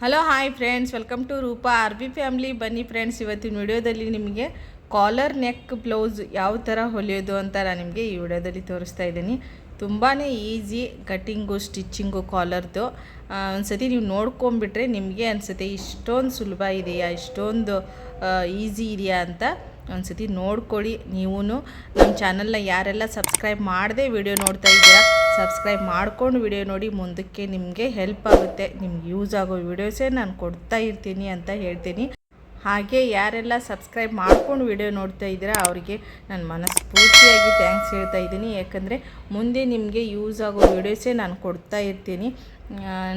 Hello hi friends welcome to Rupa R B family ಬನ್ನಿ friends ಇವತ್ತಿನ ವಿಡಿಯೋದಲ್ಲಿ ನಿಮಗೆ ಕಾಲರ್ ನೆಕ್ ಬ್ಲೌಸ್ ಯಾವ ಥರ ಹೊಲಿಯೋದು ಅಂತ ನಾನು ನಿಮಗೆ ಈ ವಿಡಿಯೋದಲ್ಲಿ ತೋರಿಸ್ತಾ ಇದ್ದೀನಿ. ತುಂಬಾ ಈಸಿ ಕಟ್ಟಿಂಗು ಸ್ಟಿಚ್ಚಿಂಗು ಕಾಲರ್ದು ಒಂದ್ಸತಿ ನೀವು ನೋಡ್ಕೊಂಬಿಟ್ರೆ ನಿಮಗೆ ಅನಿಸುತ್ತೆ, ಇಷ್ಟೊಂದು ಸುಲಭ ಇದೆಯಾ, ಇಷ್ಟೊಂದು ಈಸಿ ಇದೆಯಾ ಅಂತ. ಒಂದ್ಸತಿ ನೋಡ್ಕೊಳ್ಳಿ. ನೀವೂ ನಮ್ಮ ಚಾನಲ್ನ ಯಾರೆಲ್ಲ ಸಬ್ಸ್ಕ್ರೈಬ್ ಮಾಡದೆ ವಿಡಿಯೋ ನೋಡ್ತಾ ಇದ್ದೀರಾ, ಸಬ್ಸ್ಕ್ರೈಬ್ ಮಾಡ್ಕೊಂಡು ವಿಡಿಯೋ ನೋಡಿ. ಮುಂದಕ್ಕೆ ನಿಮಗೆ ಹೆಲ್ಪ್ ಆಗುತ್ತೆ. ನಿಮ್ಗೆ ಯೂಸ್ ಆಗೋ ವಿಡಿಯೋಸೇ ನಾನು ಕೊಡ್ತಾ ಇರ್ತೀನಿ ಅಂತ ಹೇಳ್ತೀನಿ. ಹಾಗೆ ಯಾರೆಲ್ಲ ಸಬ್ಸ್ಕ್ರೈಬ್ ಮಾಡ್ಕೊಂಡು ವಿಡಿಯೋ ನೋಡ್ತಾ ಇದ್ದೀರಾ, ಅವರಿಗೆ ನಾನು ಮನಸ್ಫೂರ್ತಿಯಾಗಿ ಥ್ಯಾಂಕ್ಸ್ ಹೇಳ್ತಾ ಇದ್ದೀನಿ. ಯಾಕಂದರೆ ಮುಂದೆ ನಿಮಗೆ ಯೂಸ್ ಆಗೋ ವಿಡಿಯೋಸೇ ನಾನು ಕೊಡ್ತಾ ಇರ್ತೀನಿ.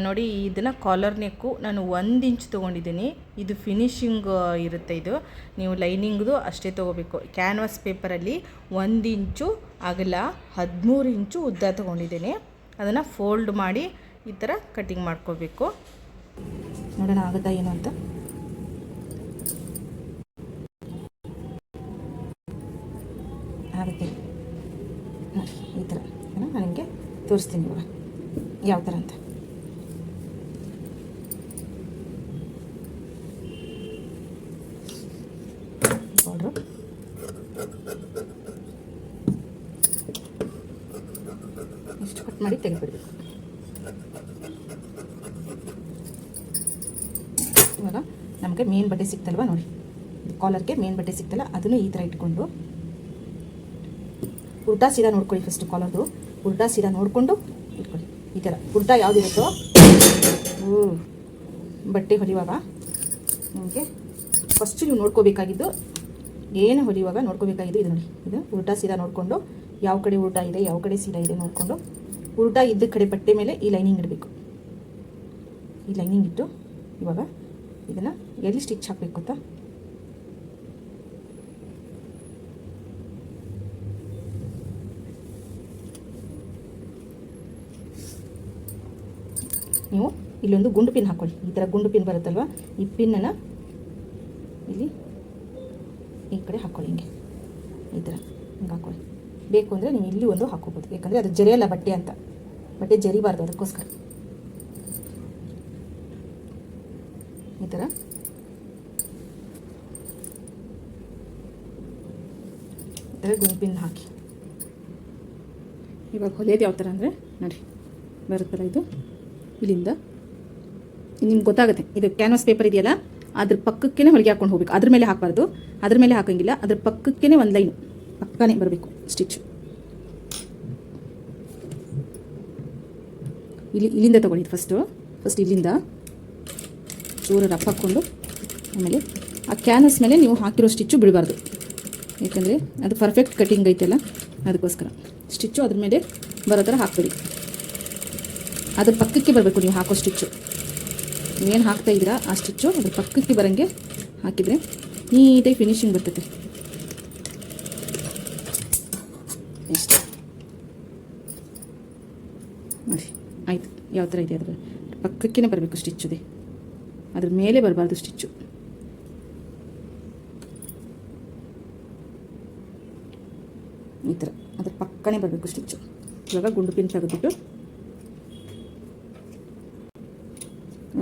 ನೋಡಿ ಇದನ್ನು ಕಾಲರ್ ನೆಕ್ಕು ನಾನು ಒಂದು ಇಂಚ್ ತೊಗೊಂಡಿದ್ದೀನಿ. ಇದು ಫಿನಿಶಿಂಗ್ ಇರುತ್ತೆ ಇದು. ನೀವು ಲೈನಿಂಗ್ದು ಅಷ್ಟೇ ತೊಗೋಬೇಕು. ಕ್ಯಾನ್ವಾಸ್ ಪೇಪರಲ್ಲಿ ಒಂದು ಇಂಚು ಅಗಲ ಹದಿಮೂರು ಇಂಚು ಉದ್ದ ತೊಗೊಂಡಿದ್ದೀನಿ. ಅದನ್ನು ಫೋಲ್ಡ್ ಮಾಡಿ ಈ ಥರ ಕಟ್ಟಿಂಗ್ ಮಾಡ್ಕೋಬೇಕು. ನೋಡೋಣ ಆಗುತ್ತಾ ಏನು ಅಂತ. ಆಗುತ್ತೆ. ಈ ಥರ ನನಗೆ ತೋರಿಸ್ತೀನಿ ಯಾವ ಥರ ಅಂತ. ಪೌಡ್ರು ಇಷ್ಟು ಕಟ್ ಮಾಡಿ ತೆಗೆದುಬಿಡ್ಬೇಕು. ಇವಾಗ ನಮಗೆ ಮೇನ್ ಬಟ್ಟೆ ಸಿಕ್ತಲ್ವ ನೋಡಿ. ಕಾಲರ್ಗೆ ಮೇನ್ ಬಟ್ಟೆ ಸಿಕ್ತಲ್ಲ, ಅದನ್ನು ಈ ಥರ ಇಟ್ಕೊಂಡು. ಉಲ್ಟಾ ಸೀದಾ ನೋಡ್ಕೊಳ್ಳಿ ಫಸ್ಟ್ ಕಾಲರ್ದು ಉಲ್ಟಾ ಸೀದಾ ನೋಡಿಕೊಂಡು ಇಟ್ಕೊಳ್ಳಿ. ಈ ಥರ. ಉಲ್ಟಾ ಯಾವುದಿರುತ್ತೋ ಬಟ್ಟೆ ಹೊಲಿಯುವಾಗ ನಿಮಗೆ ಫಸ್ಟ್ ನೀವು ನೋಡ್ಕೋಬೇಕಾಗಿದ್ದು ಏನು ಹೊಲಿಯುವಾಗ ನೋಡ್ಕೋಬೇಕಾಗಿದೆ ಇದು ನೋಡಿ. ಇದು ಉಲ್ಟಾ ಸೀದಾ ನೋಡಿಕೊಂಡು ಯಾವ ಕಡೆ ಉಲ್ಟಾ ಇದೆ, ಯಾವ ಕಡೆ ಸೀದಾ ಇದೆ ನೋಡಿಕೊಂಡು ಉಲ್ಟಾ ಇದ್ದ ಕಡೆ ಬಟ್ಟೆ ಮೇಲೆ ಈ ಲೈನಿಂಗ್ ಇಡಬೇಕು. ಈ ಲೈನಿಂಗ್ ಇಟ್ಟು ಇವಾಗ ಇದನ್ನು ಎಲ್ಲಿ ಸ್ಟಿಚ್ ಹಾಕಬೇಕು ಗೊತ್ತಾ? ನೀವು ಇಲ್ಲೊಂದು ಗುಂಡು ಪಿನ್ ಹಾಕ್ಕೊಳ್ಳಿ ಈ ಥರ ಗುಂಡು ಪಿನ್ ಬರುತ್ತಲ್ವ? ಈ ಪಿನ್ನನ್ನು ಇಲ್ಲಿ ಈ ಕಡೆ ಹಾಕ್ಕೊಳ್ಳಿ ಹಿಂಗೆ. ಈ ಥರ ಹಿಂಗೆ ಹಾಕ್ಕೊಳ್ಳಿ ಬೇಕು ಅಂದರೆ ನೀವು ಇಲ್ಲಿ ಒಂದು ಹಾಕೋಬೋದು. ಯಾಕಂದರೆ ಅದು ಜರಿಯಲ್ಲ ಬಟ್ಟೆ ಅಂತ. ಬಟ್ಟೆ ಜರಿಬಾರ್ದು ಅದಕ್ಕೋಸ್ಕರ. ಈ ಥರ. ಈ ಗುಂಡು ಹಾಕಿ. ಇವಾಗ ಹೊಲಿಯೋದು ಯಾವ ಥರ ಅಂದರೆ, ನೋಡಿ, ಬರುತ್ತಲ್ಲ ಇದು. ಇಲ್ಲಿಂದ. ನಿಮ್ಗೆ ಗೊತ್ತಾಗುತ್ತೆ. ಇದು ಕ್ಯಾನ್ವಾಸ್ ಪೇಪರ್ ಇದೆಯಲ್ಲ? ಅದ್ರ ಪಕ್ಕಕ್ಕೇ ಹೊಲಿಗೆ ಹಾಕೊಂಡು ಹೋಗ್ಬೇಕು. ಅದ್ರ ಮೇಲೆ ಹಾಕಬಾರ್ದು. ಅದ್ರ ಮೇಲೆ ಹಾಕೋಂಗಿಲ್ಲ. ಅದ್ರ ಪಕ್ಕಕ್ಕೇ ಒಂದು ಲೈನು. ಪಕ್ಕನೇ ಬರಬೇಕು ಸ್ಟಿಚ್ಚು ಇಲ್ಲಿ, ಇಲ್ಲಿಂದ ತಗೊಳ್ಳಿ ಫಸ್ಟು ಫಸ್ಟ್ ಇಲ್ಲಿಂದ ಚೂರು ರಫ್ ಹಾಕ್ಕೊಂಡು ಆಮೇಲೆ ಆ ಕ್ಯಾನಸ್ ಮೇಲೆ ನೀವು ಹಾಕಿರೋ ಸ್ಟಿಚ್ಚು ಬಿಡಬಾರ್ದು. ಯಾಕಂದರೆ ಅದು ಪರ್ಫೆಕ್ಟ್ ಕಟಿಂಗ್ ಐತಲ್ಲ, ಅದಕ್ಕೋಸ್ಕರ. ಸ್ಟಿಚ್ಚು ಅದ್ರ ಮೇಲೆ ಬರೋ ಥರ ಹಾಕ್ಬೇಡಿ. ಅದ್ರ ಪಕ್ಕಕ್ಕೆ ಬರಬೇಕು ನೀವು ಹಾಕೋ ಸ್ಟಿಚ್ಚು ನೀವೇನು ಹಾಕ್ತಾ ಇದ್ದೀರಾ? ಆ ಸ್ಟಿಚ್ಚು ಅದ್ರ ಪಕ್ಕಕ್ಕೆ ಬರೋಂಗೆ ಹಾಕಿದರೆ ನೀಟಾಗಿ ಫಿನಿಶಿಂಗ್ ಬರ್ತೈತೆ. ಇಷ್ಟು ನೋಡಿ, ಆಯಿತು. ಯಾವ ಥರ ಇದೆ ಅದರ ಪಕ್ಕಕ್ಕೇ ಬರಬೇಕು ಸ್ಟಿಚ್ಚುದೆ ಅದ್ರ ಮೇಲೆ ಬರಬಾರ್ದು ಸ್ಟಿಚ್ಚು ಈ ಥರ ಅದ್ರ ಪಕ್ಕನೇ ಬರಬೇಕು ಸ್ಟಿಚ್ಚು ಇವಾಗ ಗುಂಡು ಪಿನ್ ತೆಗೆದ್ಬಿಟ್ಟು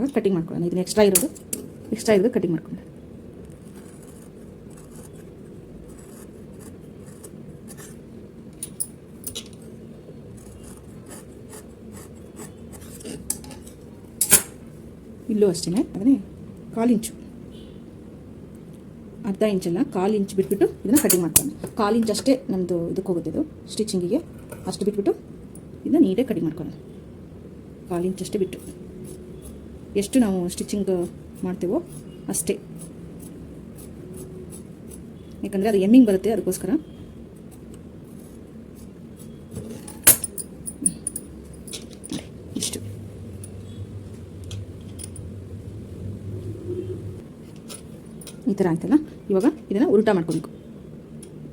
ಇವಾಗ ಕಟಿಂಗ್ ಮಾಡ್ಕೊಳ್ಳೋಣ. ಇದನ್ನ ಎಕ್ಸ್ಟ್ರಾ ಇರೋದು. ಎಕ್ಸ್ಟ್ರಾ ಇರೋದು ಕಟಿಂಗ್ ಮಾಡ್ಕೊಂಡು ಇಲ್ಲೂ ಅಷ್ಟೇ ಅದನ್ನೇ ಕಾಲು ಇಂಚು. ಅರ್ಧ ಇಂಚಲ್ಲ ಕಾಲು ಇಂಚು ಬಿಟ್ಬಿಟ್ಟು ಇದನ್ನು ಕಟಿಂಗ್ ಮಾಡ್ಕೊಳ್ಳೋಣ. ಕಾಲು ಇಂಚ್ ಅಷ್ಟೇ ನಮ್ಮದು ಇದಕ್ಕೆ ಹೋಗುತ್ತೆ ಇದು ಸ್ಟಿಚಿಂಗಿಗೆ ಅಷ್ಟು ಬಿಟ್ಬಿಟ್ಟು ಇದನ್ನ ನೀಟೇ ಕಟಿಂಗ್ ಮಾಡ್ಕೊಳ್ಳೋಣ. ಕಾಲು ಇಂಚ್ ಅಷ್ಟೇ ಬಿಟ್ಟು. ಎಷ್ಟು ನಾವು ಸ್ಟಿಚಿಂಗ್ ಮಾಡ್ತೇವೋ ಅಷ್ಟೇ. ಯಾಕಂದರೆ ಅದು ಎಮ್ಮಿಂಗ್ ಬರುತ್ತೆ ಅದಕ್ಕೋಸ್ಕರ. ಇಷ್ಟು. ಈ ಥರ ಆಯ್ತಲ್ಲ? ಇವಾಗ ಇದನ್ನು ಉಲ್ಟಾ ಮಾಡ್ಕೋಬೇಕು.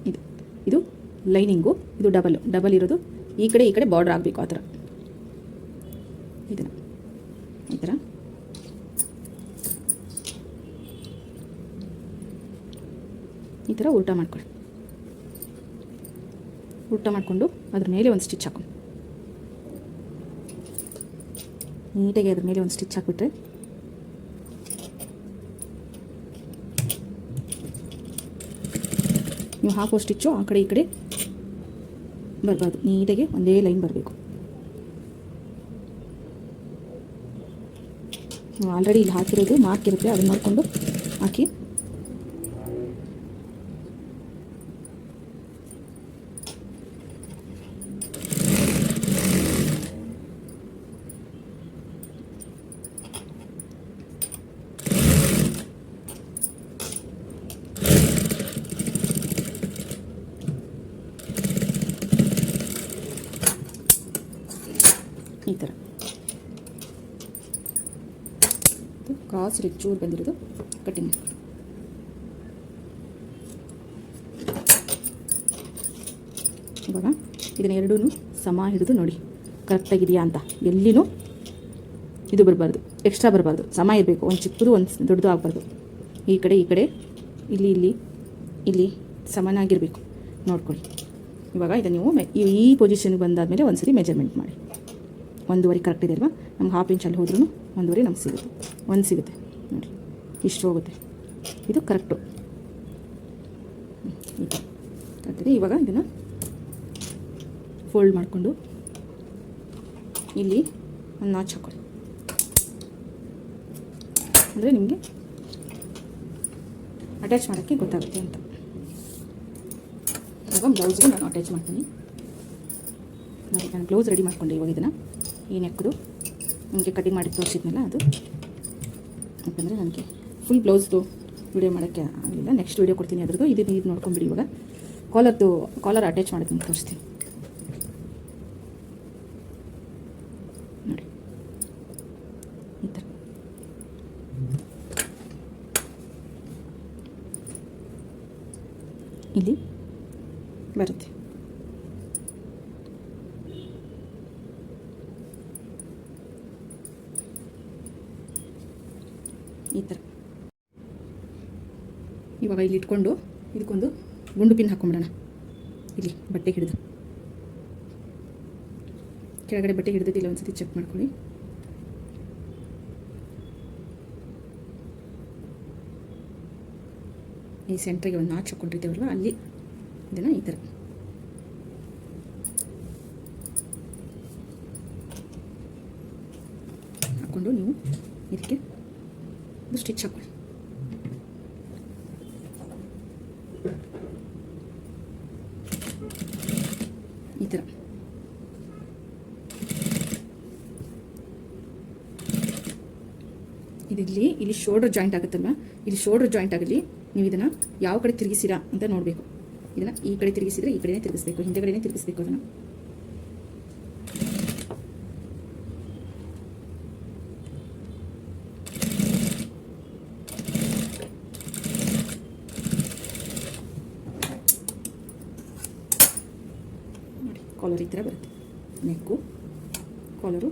ಇದು. ಇದು ಲೈನಿಂಗು, ಇದು ಡಬಲ್. ಡಬಲ್ ಇರೋದು ಈ ಕಡೆ ಈ ಕಡೆ ಬಾರ್ಡ್ರ್ ಆಗಬೇಕು ಆ ಥರ ಈ ಥರ ಉಲ್ಟ ಮಾಡ್ಕೊಳ್ಳಿ. ಉಲ್ಟ ಮಾಡಿಕೊಂಡು ಅದ್ರ ಮೇಲೆ ಒಂದು ಸ್ಟಿಚ್ ಹಾಕೊಂಡು ನೀಟಾಗಿ ಅದ್ರ ಮೇಲೆ ಒಂದು ಸ್ಟಿಚ್ ಹಾಕಿಬಿಟ್ರೆ ನೀವು ಹಾಕೋ ಸ್ಟಿಚ್ಚು ಆ ಕಡೆ ಈ ಕಡೆ ಬರಬಾರ್ದು. ನೀಟಾಗಿ ಒಂದೇ ಲೈನ್ ಬರಬೇಕು. ಆಲ್ರೆಡಿ ಇಲ್ಲಿ ಹಾಕಿರೋದು ಮಾರ್ಕ್ ಇರುತ್ತೆ, ಅದನ್ನ ನೋಡಿಕೊಂಡು ಹಾಕಿ ಕ್ರಾಸ್ ಚೂರು ಬಂದಿರೋದು ಕಟ್ಟಿಂಗ್ ಇವಾಗ ಇದನ್ನ ಎರಡೂ ಸಮ ಹಿಡಿದು ನೋಡಿ. ಕರೆಕ್ಟಾಗಿದೆಯಾ ಅಂತ. ಎಲ್ಲಿನೂ ಇದು ಬರಬಾರ್ದು. ಎಕ್ಸ್ಟ್ರಾ ಬರಬಾರ್ದು. ಸಮ ಇರಬೇಕು. ಒಂದು ಚಿಕ್ಕದು, ಒಂದು ದೊಡ್ಡದು ಆಗಬಾರ್ದು. ಈ ಕಡೆ ಈ ಕಡೆ, ಇಲ್ಲಿ ಇಲ್ಲಿ ಇಲ್ಲಿ ಸಮನಾಗಿರಬೇಕು. ನೋಡ್ಕೊಳ್ಳಿ. ಇವಾಗ ಇದನ್ನು ನೀವು ಈ ಪೊಸಿಷನ್ಗೆ ಬಂದಾದಮೇಲೆ ಒಂದು ಸರಿ ಮೆಜರ್ಮೆಂಟ್ ಮಾಡಿ. ಒಂದೂವರೆ ಕರೆಕ್ಟ್ ಇದೆ ಅಲ್ವಾ? ನಮ್ಗೆ ಹಾಫ್ ಇಂಚಲ್ಲಿ ಹೋದ್ರೂ ಒಂದೂವರೆ ನಮ್ಗೆ ಸಿಗುತ್ತೆ. ಒಂದು ಸಿಗುತ್ತೆ. ನೋಡಿ ಇಷ್ಟು ಹೋಗುತ್ತೆ. ಇದು ಕರೆಕ್ಟು ಇದೆ. ಇವಾಗ ಇದನ್ನು ಫೋಲ್ಡ್ ಮಾಡಿಕೊಂಡು ಇಲ್ಲಿ ಒಂದು ನಾಚ್ ಹಾಕೊಳ್ಳಿ. ಅಂದರೆ ನಿಮಗೆ ಅಟ್ಯಾಚ್ ಮಾಡೋಕ್ಕೆ ಗೊತ್ತಾಗುತ್ತೆ ಅಂತ. ಇವಾಗ ಬ್ಲೌಸ್ಗೆ ನಾನು ಅಟ್ಯಾಚ್ ಮಾಡ್ತೀನಿ. ನೋಡಿ, ನಾನು ಬ್ಲೌಸ್ ರೆಡಿ ಮಾಡ್ಕೊಂಡೆ ಇವಾಗ ಇದನ್ನು. ಈ ನೆಕ್ದು ನನಗೆ ಕಟಿಂಗ್ ಮಾಡಿ ತೋರಿಸಿದ್ನಲ್ಲ ಅದು? ಯಾಕಂದರೆ ನನಗೆ ಫುಲ್ ಬ್ಲೌಸ್ದು ವೀಡಿಯೋ ಮಾಡೋಕ್ಕೆ ಆಗಲಿಲ್ಲ. ನೆಕ್ಸ್ಟ್ ವೀಡಿಯೋ ಕೊಡ್ತೀನಿ ಅದ್ರದ್ದು. ಇದು ಇದು ನೋಡ್ಕೊಂಬಿಡಿ ಇವಾಗ. ಕಾಲರ್ದು ಕಾಲರ್ ಅಟ್ಯಾಚ್ ಮಾಡೋದನ್ನು ತೋರಿಸ್ತೀನಿ. ನೋಡಿ. ಈ ಇಲ್ಲಿ ಬರುತ್ತೆ. ಈ ಥರ. ಇವಾಗ ಇಲ್ಲಿ ಇಟ್ಕೊಂಡು ಇದಕ್ಕೊಂದು ಗುಂಡು ಪಿನ್ ಹಾಕೊಂಬಿಡೋಣ. ಇಲ್ಲಿ ಬಟ್ಟೆ ಹಿಡಿದು. ಕೆಳಗಡೆ ಬಟ್ಟೆ ಹಿಡಿದಿಲ್ಲ ಒಂದ್ಸತಿ ಚೆಕ್ ಮಾಡ್ಕೊಳ್ಳಿ. ಈ ಸೆಂಟ್ರಿಗೆ ಒಂದು ನಾಚ್ ಹಾಕೊಂಡಿರ್ತೇವಲ್ವ ಅಲ್ಲಿ. ಇದನ್ನು ಈ ಥರ. ಹಾಕ್ಕೊಂಡು ನೀವು ಇದಕ್ಕೆ ಸ್ಟಿಚ್ ಹಾಕೊಳ್ಳಿ. ಈ ಥರ ಇದಿಲ್ಲಿ, ಇಲ್ಲಿ ಶೋಲ್ಡರ್ ಜಾಯಿಂಟ್ ಆಗುತ್ತಲ್ವ? ಇಲ್ಲಿ ಶೋಲ್ಡರ್ ಜಾಯಿಂಟ್ ಆಗಲಿ, ನೀವು ಇದನ್ನು ಯಾವ ಕಡೆ ತಿರುಗಿಸಿರಾ ಅಂತ ನೋಡಬೇಕು. ಇದನ್ನು ಈ ಕಡೆ ತಿರುಗಿಸಿದ್ರೆ ಈ ಕಡೆನೇ ತಿರುಗಿಸ್ಬೇಕು, ಹಿಂದೆಗಡೆನೇ ತಿರುಗಿಸ್ಬೇಕು ಅದನ್ನು ನೋಡಿ ಕಾಲರ್ ಈ ಥರ ಬರುತ್ತೆ. ನೆಕ್ಕು ಕಾಲರು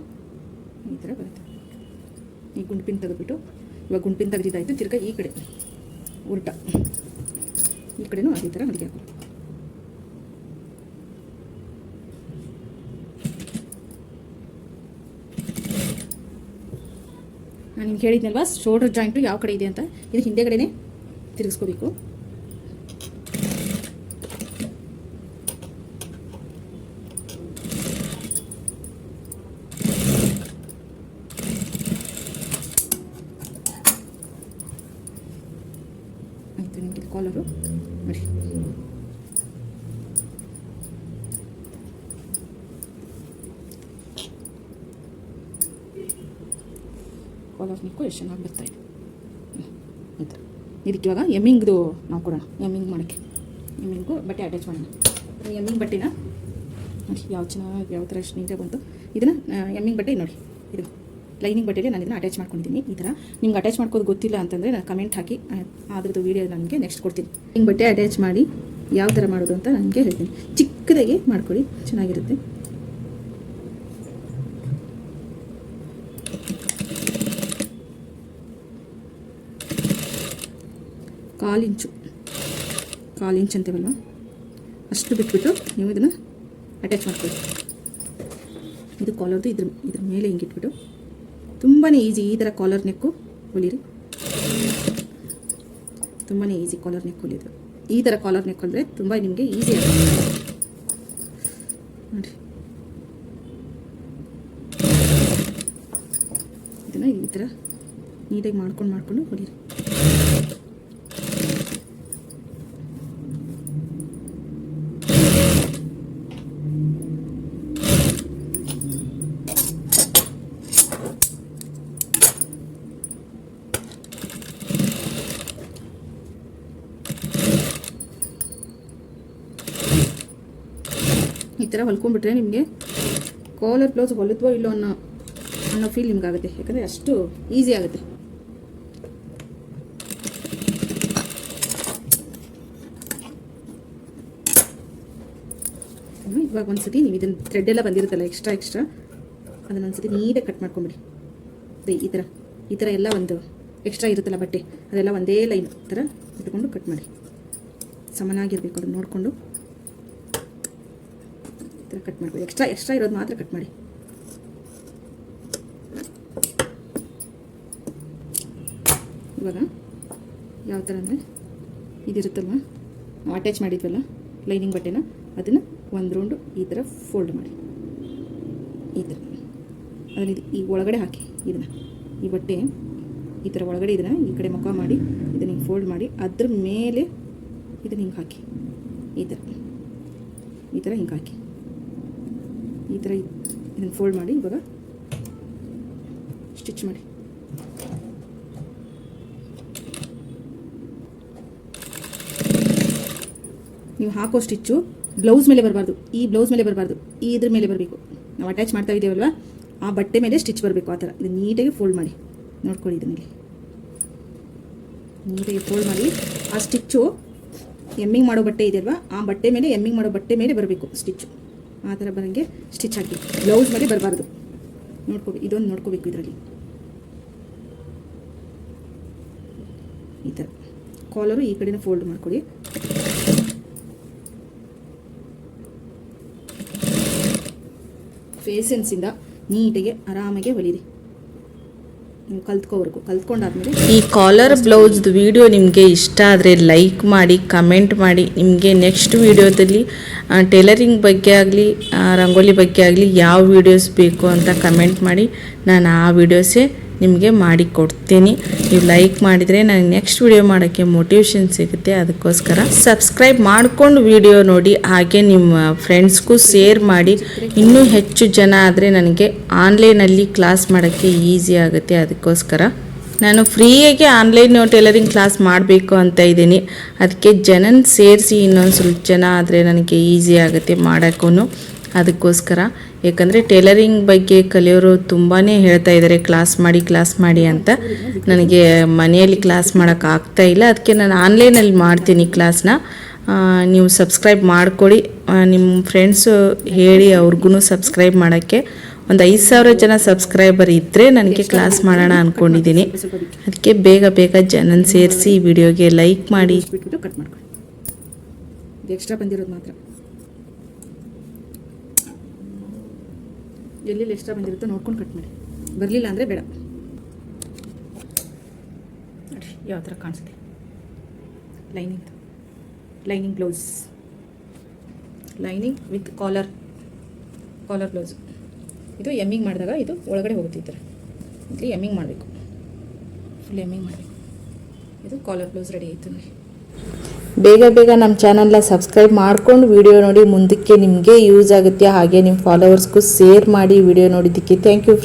ಈ ಥರ ಬರುತ್ತೆ. ಈ ಗುಂಡ್ಪಿನ ತೆಗೆದ್ಬಿಟ್ಟು, ಇವಾಗ ಗುಂಡ್ಪಿನ ತೆಗೆದಿದ್ದಾಯಿತು ತಿರ್ಗಾ ಈ ಕಡೆ. ಉಲ್ಟ. ಈ ಕಡೆನೂ ಅದೇ ಥರ ಮಡಿಕೆ ಹಾಕು. ನಾನು ನಿಮ್ಗೆ ಹೇಳಿದ್ನಲ್ವಾ ಶೋಲ್ಡರ್ ಜಾಯಿಂಟು ಯಾವ ಕಡೆ ಇದೆ ಅಂತ. ಇದು ಹಿಂದೆಗಡೆನೇ ತಿರುಗಿಸ್ಕೋಬೇಕು. ಆಯಿತು ನಿಮಗೆ ಕಾಲರು ನೋಡಿ ಕಾಲರ್ ನಿಕ್ಕು ಎಷ್ಟು ಚೆನ್ನಾಗಿ ಬರ್ತಾ ಇದೆ ಹ್ಮ್. ಈ ಥರ ಇದಕ್ಕೆ ಇವಾಗ ಎಮ್ಮಿಂಗ್ದು ನಾವು ಕೊಡೋಣ ಎಮ್ಮಿಂಗ್ ಮಾಡೋಕ್ಕೆ ಎಮ್ಮಿಂಗು ಬಟ್ಟೆ ಅಟ್ಯಾಚ್ ಮಾಡೋಣ ಈ ಎಮ್ಮಿಂಗ್ ಬಟ್ಟೆನ ನೋಡಿ ಯಾವ ಚೆನ್ನಾಗಿ ಯಾವ ಥರ ಎಷ್ಟು ನೀಟಾಗಿ ಬಂತು. ಇದನ್ನು ಎಮ್ಮಿಂಗ್ ಬಟ್ಟೆ ನೋಡಿ. ಇದು ಲೈನಿಂಗ್ ಬಟ್ಟೆಗೆ ನಾನು ಇದನ್ನು ಅಟ್ಯಾಚ್ ಮಾಡ್ಕೊಂಡಿದ್ದೀನಿ. ಈ ಥರ ನಿಮ್ಗೆ ಅಟ್ಯಾಚ್ ಮಾಡ್ಕೋದು ಗೊತ್ತಿಲ್ಲ ಅಂತಂದರೆ ನಾನು ಕಮೆಂಟ್ ಹಾಕಿ ಅದ್ರದ್ದು ವೀಡಿಯೋ ನನಗೆ ನೆಕ್ಸ್ಟ್ ಕೊಡ್ತೀನಿ. ಹಿಂಗೆ ಬಟ್ಟೆ ಅಟ್ಯಾಚ್ ಮಾಡಿ ಯಾವ ಥರ ಮಾಡೋದು ಅಂತ ನನಗೆ ಹೇಳ್ತೀನಿ. ಚಿಕ್ಕದಾಗಿ ಮಾಡ್ಕೊಳ್ಳಿ ಚೆನ್ನಾಗಿರುತ್ತೆ. ಕಾಲಿಂಚು. ಇಂಚು ಕಾಲು ಅಂತೀವಲ್ವ? ಅಷ್ಟು ಬಿಟ್ಬಿಟ್ಟು ನೀವು ಇದನ್ನು ಅಟ್ಯಾಚ್ ಮಾಡ್ಕೊಳ್ಳಿ. ಇದು ಕಾಲರ್ದು ಇದ್ರ ಇದ್ರ ಮೇಲೆ ಹಿಂಗೆ ಇಟ್ಬಿಟ್ಟು. ತುಂಬಾ ಈಸಿ ಈ ಥರ ಕಾಲರ್ ನೆಕ್ಕು ಹೊಲಿರಿ. ತುಂಬಾ ಈಸಿ ಕಾಲರ್ ನೆಕ್ ಹೊಲಿಯೋದು. ಈ ಥರ ಕಾಲರ್ ನೆಕ್ ಹೊಲಿದ್ರೆ ತುಂಬ ನಿಮಗೆ ಈಸಿ ಆಗುತ್ತೆ. ನೋಡಿ ಇದನ್ನು ಈ ಥರ ನೀಟಾಗಿ ಮಾಡ್ಕೊಂಡು ಮಾಡ್ಕೊಂಡು ಹೊಡೀರಿ ಈ ಥರ ಹೊಲ್ಕೊಂಡ್ಬಿಟ್ರೆ ನಿಮಗೆ ಕಾಲರ್ ಬ್ಲೌಸ್ ಹೊಲಿದ್ವೋ ಇಲ್ಲೋ ಅನ್ನೋ ಅನ್ನೋ ಫೀಲ್ ನಿಮ್ಗಾಗುತ್ತೆ. ಯಾಕಂದರೆ ಅಷ್ಟು ಈಸಿ ಆಗುತ್ತೆ. ಇವಾಗ ಒಂದ್ಸತಿ ನೀವು ಇದನ್ನು ಥ್ರೆಡ್ ಎಲ್ಲ ಬಂದಿರುತ್ತಲ್ಲ ಎಕ್ಸ್ಟ್ರಾ ಎಕ್ಸ್ಟ್ರಾ ಅದನ್ನ ಒಂದ್ಸತಿ ನೀಟಾಗಿ ಕಟ್ ಮಾಡ್ಕೊಂಬಿಡಿ. ಈ ಥರ ಈ ಥರ ಎಲ್ಲ ಒಂದು ಎಕ್ಸ್ಟ್ರಾ ಇರುತ್ತಲ್ಲ ಬಟ್ಟೆ, ಅದೆಲ್ಲ ಒಂದೇ ಲೈನ್ ಥರ ಇಟ್ಕೊಂಡು ಕಟ್ ಮಾಡಿ. ಸಮನಾಗಿರಬೇಕು, ಅದನ್ನು ನೋಡಿಕೊಂಡು. ಥರ ಕಟ್ ಮಾಡ್ಬೋದು ಎಕ್ಸ್ಟ್ರಾ ಎಕ್ಸ್ಟ್ರಾ ಇರೋದು ಮಾತ್ರ ಕಟ್ ಮಾಡಿ. ಇವಾಗ ಯಾವ ಥರ ಅಂದರೆ ಇದಿರುತ್ತಲ್ವ? ಅಟ್ಯಾಚ್ ಮಾಡಿದ್ವಲ್ಲ ಲೈನಿಂಗ್ ಬಟ್ಟೆನ, ಅದನ್ನು ಒಂದು ರೌಂಡು ಈ ಥರ ಫೋಲ್ಡ್ ಮಾಡಿ. ಈ ಥರ ಅದನ್ನ ಈ ಒಳಗಡೆ ಹಾಕಿ ಇದನ್ನು. ಈ ಬಟ್ಟೆ, ಈ ಥರ ಒಳಗಡೆ ಇದನ್ನು ಈ ಕಡೆ ಮುಖ ಮಾಡಿ, ಇದನ್ನು ಹಿಂಗೆ ಫೋಲ್ಡ್ ಮಾಡಿ, ಅದ್ರ ಮೇಲೆ ಇದನ್ನು ಹಿಂಗೆ ಹಾಕಿ. ಈ ಥರ ಈ ಥರ ಹಿಂಗೆ ಹಾಕಿ. ಈ ಥರ ಇದನ್ನು ಫೋಲ್ಡ್ ಮಾಡಿ ಇವಾಗ ಸ್ಟಿಚ್ ಮಾಡಿ. ನೀವು ಹಾಕೋ ಸ್ಟಿಚ್ಚು ಬ್ಲೌಸ್ ಮೇಲೆ ಬರಬಾರ್ದು. ಈ ಬ್ಲೌಸ್ ಮೇಲೆ ಬರಬಾರ್ದು. ಈ ಇದ್ರ ಮೇಲೆ ಬರಬೇಕು. ನಾವು ಅಟ್ಯಾಚ್ ಮಾಡ್ತಾ ಇದ್ದೀವಲ್ವ? ಆ ಬಟ್ಟೆ ಮೇಲೆ ಸ್ಟಿಚ್ ಬರಬೇಕು ಆ ಥರ. ಇದು ನೀಟಾಗಿ ಫೋಲ್ಡ್ ಮಾಡಿ. ನೋಡ್ಕೊಳ್ಳಿ ಇದನ್ನಲ್ಲಿ ನೀಟಾಗಿ ಫೋಲ್ಡ್ ಮಾಡಿ. ಆ ಸ್ಟಿಚ್ಚು ಎಮ್ಮಿಂಗ್ ಮಾಡೋ ಬಟ್ಟೆ ಇದೆಯಲ್ವ? ಆ ಬಟ್ಟೆ ಮೇಲೆ ಎಮ್ಮಿಂಗ್ ಮಾಡೋ ಬಟ್ಟೆ ಮೇಲೆ ಬರಬೇಕು ಸ್ಟಿಚ್ಚು ಆ ಥರ ಬರೋಂಗೆ ಸ್ಟಿಚ್ ಹಾಕಿ. ಬ್ಲೌಸ್ ಮೇಲೆ ಬರಬಾರ್ದು. ನೋಡ್ಕೋಬೇಕು, ಇದೊಂದು ನೋಡ್ಕೋಬೇಕು ಇದರಲ್ಲಿ. ಈ ಥರ. ಕಾಲರು ಈ ಕಡೆನ ಫೋಲ್ಡ್ ಮಾಡ್ಕೊಳ್ಳಿ ಫೇಸೆನ್ಸಿಂದ ನೀಟಾಗಿ ಆರಾಮಾಗಿ ಹೊಲಿರಿ. ಈ ಕಾಲರ್ ಬ್ಲೌಸ್ದು ವಿಡಿಯೋ ನಿಮಗೆ ಇಷ್ಟ ಆದರೆ ಲೈಕ್ ಮಾಡಿ ಕಮೆಂಟ್ ಮಾಡಿ. ನಿಮಗೆ ನೆಕ್ಸ್ಟ್ ವಿಡಿಯೋದಲ್ಲಿ ಟೈಲರಿಂಗ್ ಬಗ್ಗೆ ಆಗಲಿ ರಂಗೋಲಿ ಬಗ್ಗೆ ಆಗಲಿ ಯಾವ ವಿಡಿಯೋಸ್ ಬೇಕು ಅಂತ ಕಮೆಂಟ್ ಮಾಡಿ. ನಾನು ಆ ವಿಡಿಯೋಸೇ ನಿಮಗೆ ಮಾಡಿ ಕೊಡ್ತೀನಿ ನೀವು ಲೈಕ್ ಮಾಡಿದರೆ ನನಗೆ ನೆಕ್ಸ್ಟ್ ವಿಡಿಯೋ ಮಾಡೋಕ್ಕೆ ಮೋಟಿವೇಶನ್ ಸಿಗುತ್ತೆ. ಅದಕ್ಕೋಸ್ಕರ ಸಬ್ಸ್ಕ್ರೈಬ್ ಮಾಡಿಕೊಂಡು ವಿಡಿಯೋ ನೋಡಿ. ಹಾಗೆ ನಿಮ್ಮ ಫ್ರೆಂಡ್ಸ್ಗೂ ಶೇರ್ ಮಾಡಿ. ಇನ್ನೂ ಹೆಚ್ಚು ಜನ ಆದರೆ ನನಗೆ ಆನ್ಲೈನಲ್ಲಿ ಕ್ಲಾಸ್ ಮಾಡೋಕ್ಕೆ ಈಸಿ ಆಗುತ್ತೆ. ಅದಕ್ಕೋಸ್ಕರ ನಾನು ಫ್ರೀಯಾಗಿ ಆನ್ಲೈನ್ ಟೈಲರಿಂಗ್ ಕ್ಲಾಸ್ ಮಾಡಬೇಕು ಅಂತ ಇದ್ದೀನಿ. ಅದಕ್ಕೆ ಜನನ ಸೇರಿಸಿ ಇನ್ನೊಂದು ಸ್ವಲ್ಪ ಜನ ಆದರೆ ನನಗೆ ಈಸಿ ಆಗುತ್ತೆ ಮಾಡೋಕ್ಕೂ ಅದಕ್ಕೋಸ್ಕರ. ಯಾಕಂದರೆ ಟೈಲರಿಂಗ್ ಬಗ್ಗೆ ಕಲಿಯೋರು ತುಂಬಾ ಹೇಳ್ತಾ ಇದ್ದಾರೆ ಕ್ಲಾಸ್ ಮಾಡಿ ಕ್ಲಾಸ್ ಮಾಡಿ ಅಂತ. ನನಗೆ ಮನೆಯಲ್ಲಿ ಕ್ಲಾಸ್ ಮಾಡೋಕ್ಕಾಗ್ತಾ ಇಲ್ಲ. ಅದಕ್ಕೆ ನಾನು ಆನ್ಲೈನಲ್ಲಿ ಮಾಡ್ತೀನಿ ಕ್ಲಾಸ್ನ. ನೀವು ಸಬ್ಸ್ಕ್ರೈಬ್ ಮಾಡಿಕೊಡಿ. ನಿಮ್ಮ ಫ್ರೆಂಡ್ಸು ಹೇಳಿ ಅವ್ರಿಗೂ ಸಬ್ಸ್ಕ್ರೈಬ್ ಮಾಡೋಕ್ಕೆ. ಒಂದು ಐದು ಸಾವಿರ ಜನ ಸಬ್ಸ್ಕ್ರೈಬರ್ ಇದ್ದರೆ ನನಗೆ ಕ್ಲಾಸ್ ಮಾಡೋಣ ಅಂದ್ಕೊಂಡಿದ್ದೀನಿ ಅದಕ್ಕೆ ಬೇಗ ಬೇಗ ಜನನ ಸೇರಿಸಿ ವಿಡಿಯೋಗೆ ಲೈಕ್ ಮಾಡಿ. ಬಿಟ್ಬಿಟ್ಟು ಕಟ್ ಮಾಡ್ಕೊಳ್ಳಿ. ಎಕ್ಸ್ಟ್ರಾ ಬಂದಿರೋದು ಮಾತ್ರ. ಎಲ್ಲೆಲ್ಲಿ ಎಕ್ಸ್ಟ್ರಾ ಬಂದಿರುತ್ತೋ ನೋಡ್ಕೊಂಡು ಕಟ್ ಮಾಡಿ. ಬರಲಿಲ್ಲ ಅಂದರೆ ಬೇಡ. ನೋಡಿ ಯಾವ ಥರ ಕಾಣಿಸುತ್ತೆ? Lining lining blouse lining with collar collar blouse ಇದು ಎಮ್ಮಿಂಗ್ ಮಾಡಿದಾಗ ಇದು ಒಳಗಡೆ ಹೋಗುತ್ತೆ ಇಲ್ಲಿ ಎಮ್ಮಿಂಗ್ ಮಾಡಬೇಕು. ಫುಲ್ ಎಮ್ಮಿಂಗ್ ಮಾಡಬೇಕು. ಇದು ಕಾಲರ್ ಬ್ಲೌಸ್ ರೆಡಿ ಆಯಿತು ನೋಡಿ ಬೇಗ ಬೇಗ ನಮ್ಮ ಚಾನಲ್ನ ಸಬ್ಸ್ಕ್ರೈಬ್ ಮಾಡ್ಕೊಂಡು ವಿಡಿಯೋ ನೋಡಿ ಮುಂದಕ್ಕೆ ನಿಮಗೆ ಯೂಸ್ ಆಗುತ್ತೆ ಹಾಗೆ ನಿಮ್ಮ ಫಾಲೋವರ್ಸ್ಗೂ ಶೇರ್ ಮಾಡಿ ವಿಡಿಯೋ ನೋಡಿದ್ದಕ್ಕೆ. Thank you